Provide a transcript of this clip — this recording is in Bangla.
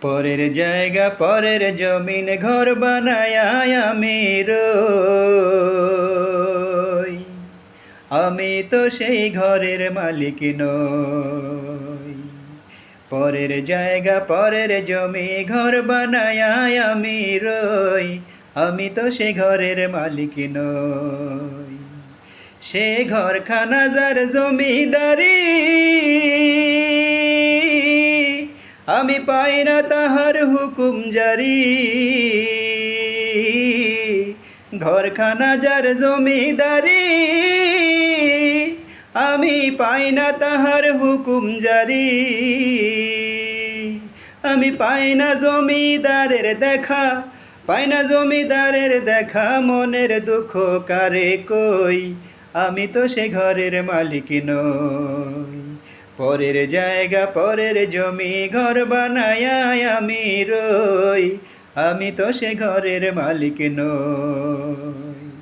পরের জায়গা, পরের জমিন ঘর বানায় আমি রই। আমি তো সেই ঘরের মালিক নই। পরের জায়গা, পরের জমি ঘর বানায় আমি রই। আমি তো সে ঘরের মালিক নই। সে ঘরখানা যার জমিদারি আমি পাই না তাহার হুকুম জারি। ঘরখানা যার জমিদারি, আমি পাই না তাহার হুকুম জারি। আমি পাই না জমিদারের দেখা, পাই না জমিদারের দেখা, মনের দুঃখ কারে কই? আমি তো সে ঘরের মালিক নই। পরের জায়গা পরের জমি ঘর বানায় আমি রই। আমি তো সে ঘরের মালিক নই।